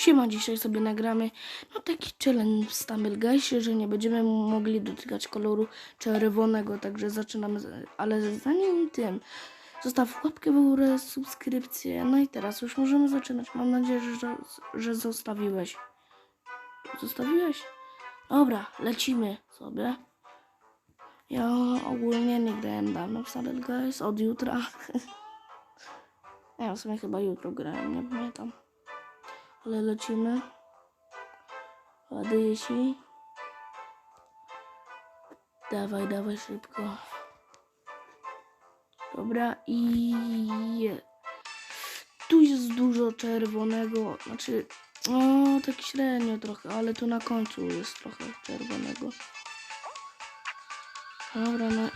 Siema, dzisiaj sobie nagramy no taki challenge w Stumble Guysie, że nie będziemy mogli dotykać koloru czerwonego, także zaczynamy, ale zanim tym, zostaw łapkę w górę, subskrypcję, no i teraz już możemy zaczynać, mam nadzieję, że, że zostawiłeś. Zostawiłeś? Dobra, lecimy sobie. Ja ogólnie nie grałem dawno w Stumble Guys, od jutra. ja w sumie chyba jutro grałem, nie pamiętam. Ale lecimy. Ładuje się. Dawaj, dawaj szybko. Dobra i. Tu jest dużo czerwonego, znaczy no tak średnio trochę, ale tu na końcu jest trochę czerwonego. Dobra, no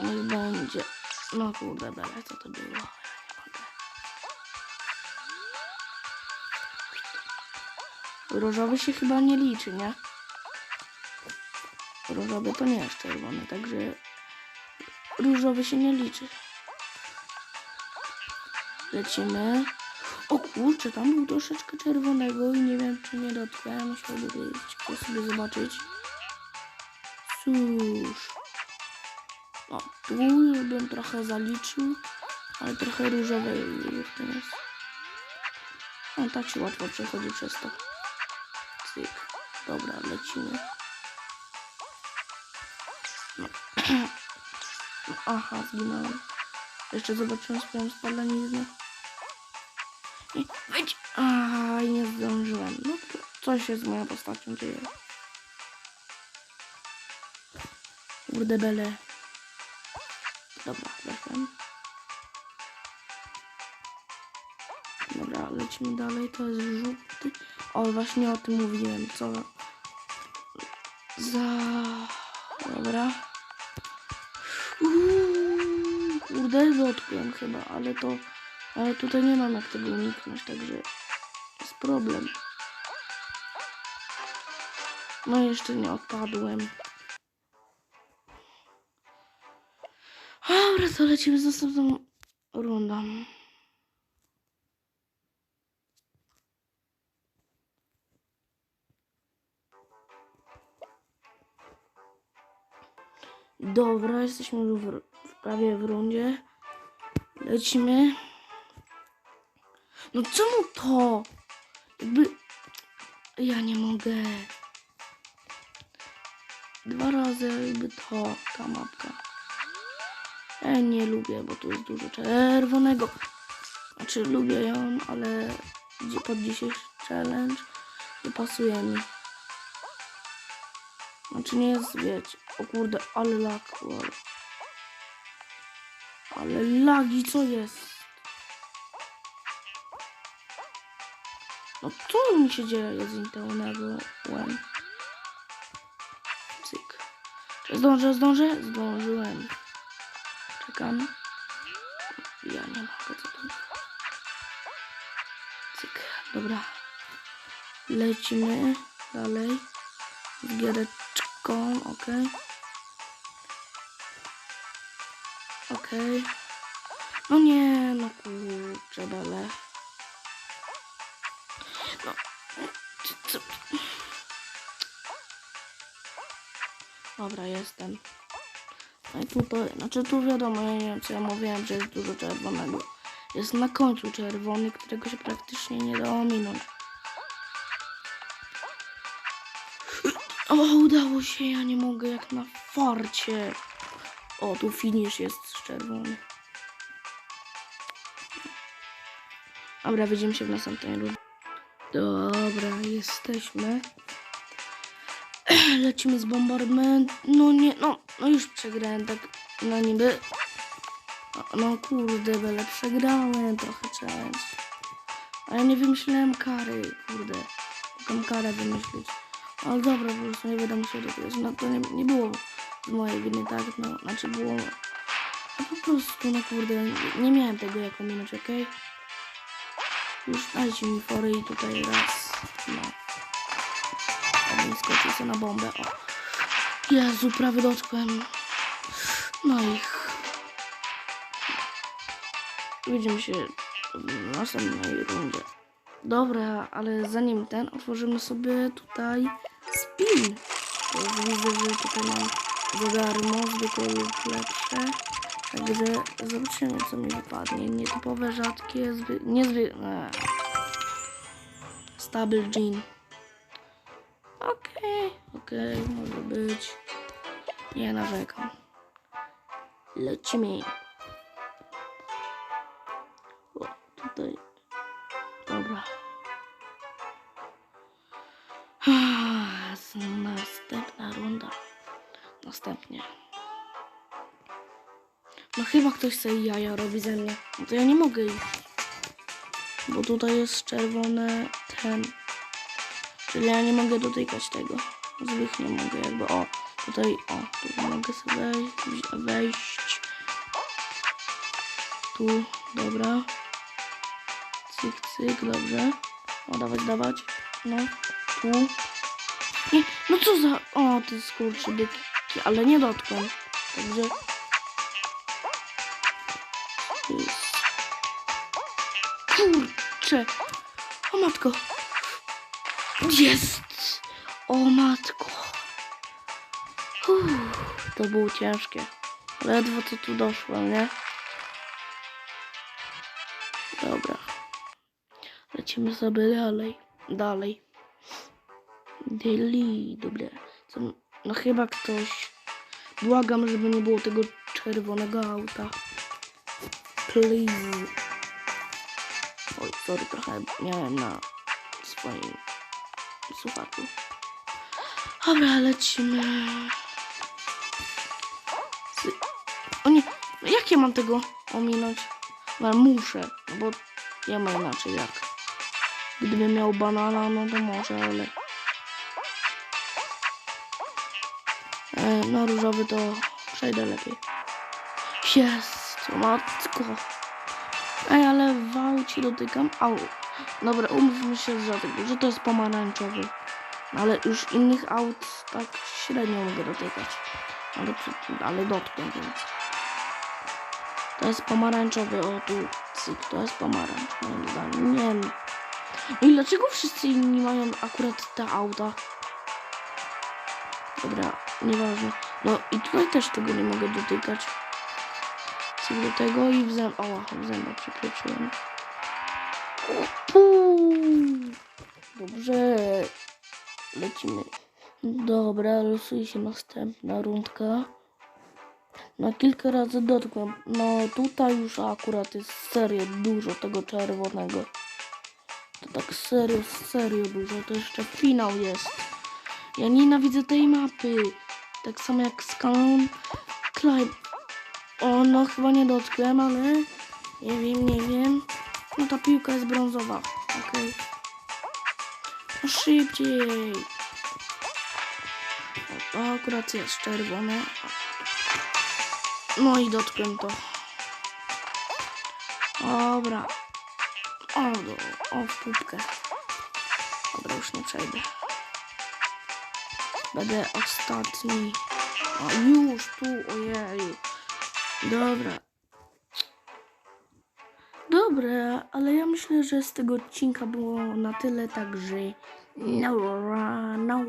niech będzie. No kurde, bele, co to było? Różowy się chyba nie liczy, nie? Różowy to nie jest czerwony, także różowy się nie liczy. Lecimy. O kurczę, tam był troszeczkę czerwonego i nie wiem czy nie dotknąłem. Musiałby chciał sobie zobaczyć. Cóż. O, tu bym trochę zaliczył, ale trochę różowej już jest. No tak się łatwo przechodzi przez to. Cyk. Dobra, lecimy. No. no aha, zginąłem. Jeszcze zobaczyłem swoją spalaniznę. Nie, wejdź! Aha, i nie zdążyłem. No co się z moją postacią dzieje? Kurde bele. Dobra, weszłem. Lecimy dalej. To jest żółty. O, właśnie o tym mówiłem. Co? Za... Dobra. Uuu, kurde, dotknąłem chyba, ale to... Ale tutaj nie mam jak tego uniknąć, także... Jest problem. No jeszcze nie odpadłem. Dobra, to lecimy z następną rundą. Dobra, jesteśmy już w, prawie w rundzie. Lecimy. No czemu to? Jakby... Ja nie mogę. Dwa razy jakby to, ta mapka. Ja nie lubię, bo tu jest dużo czerwonego. Znaczy lubię ją, ale pod dzisiejszy challenge nie pasuje mi. Znaczy nie jest, wiecie. O kurde, ale lag. lol. Ale lagi, co jest? No co mi się dzieje z internetem? Cyk. Czy zdążę, zdążę? Zdążyłem. Czekam. Ja nie mogę, co tam. Cyk, dobra. Lecimy dalej. Z giereczką, ok. Okej. No nie, no kurczę, bele. No. co- Dobra, jestem. No i tutaj, znaczy tu wiadomo, ja nie wiem co ja mówiłem, że jest dużo czerwonego. Jest na końcu czerwony, którego się praktycznie nie da ominąć. O, udało się, ja nie mogę, jak na farcie. O, tu finish jest czerwony. Dobra, widzimy się w następnej rundzie. Dobra, jesteśmy. Lecimy z bombardment. No nie, no, no już przegrałem tak, no niby. No, no kurde, bele, przegrałem trochę challenge. Ale nie wymyślałem kary, kurde. Taką karę wymyślić. Ale dobra, po prostu nie będę musiał dopiero. No to nie, nie było z mojej winy, tak? No, znaczy było... No po prostu, no kurde, nie, miałem tego jako minąć, okej? Już dajcie mi fory i tutaj raz, no. Abym skoczył sobie na bombę, o. Jezu, prawie dotkłem. No i... Widzimy się w następnej rundzie. Dobra, ale zanim ten, otworzymy sobie tutaj spin. To widzę, że tutaj mam za darmo, zwykłe lub lepsze. Także zobaczymy, co mi wypadnie. Nietypowe, rzadkie, zwy... niezwykłe. Stable Jean. Okej, okej, może być. Nie narzekam. Lecimy. O, tutaj. Dobra. Następnie. No chyba ktoś sobie jaja robi ze mnie. No to ja nie mogę iść. Bo tutaj jest czerwone ten. Czyli ja nie mogę dotykać tego. Złych nie mogę jakby. O, tutaj, o, tu mogę sobie wejść. wejść. Tu, dobra. Cyk, cyk, dobrze. O, dawać, dawać. No, tu. Nie, no co za... O, ty skurczybyki. Ale nie dotknę. Także... Kurczę. O matko. Jest. O matko. Uff, to było ciężkie. Ledwo co tu doszłem, nie? Dobra. Lecimy sobie dalej. Dalej. Dalej. Dobra. No chyba ktoś... Błagam, żeby nie było tego czerwonego auta. Please. Oj, sorry, trochę miałem na swoim słuchaczu. Dobra, lecimy. O nie, jak ja mam tego ominąć? No muszę, bo nie ma inaczej jak. Gdybym miał banana, no to może, ale... E, no różowy to przejdę lepiej. Jest, matko. Ej, ale wał ci dotykam. Au. Dobra, umówmy się, że, że to jest pomarańczowy. Ale już innych aut tak średnio mogę dotykać. Ale, ale dotknę, więc. To jest pomarańczowy, o tu, cyk, to jest pomarańcz, moim. Nie wiem. No i dlaczego wszyscy inni mają akurat te auta? Dobra, nieważne. No i tutaj też tego nie mogę dotykać. Cyk do tego i w zęb... Oła, w zęba przekroczyłem. Dobrze. Lecimy. Dobra, losuje się następna rundka. Na kilka razy dotknąłem. No tutaj już akurat jest serio dużo tego czerwonego. To tak serio, serio dużo. To jeszcze finał jest. Ja nienawidzę tej mapy. Tak samo jak Scan Climb. O, no chyba nie dotknąłem, ale nie wiem, nie wiem. No ta piłka jest brązowa. Okej. No szybciej. O, akurat jest czerwone. No i dotknę to. Dobra. O, do, o w pupkę. Dobra, już nie przejdę. Będę ostatni. O, już tu, ojeju. Dobra. Dobra, ale ja myślę, że z tego odcinka było na tyle, także no, no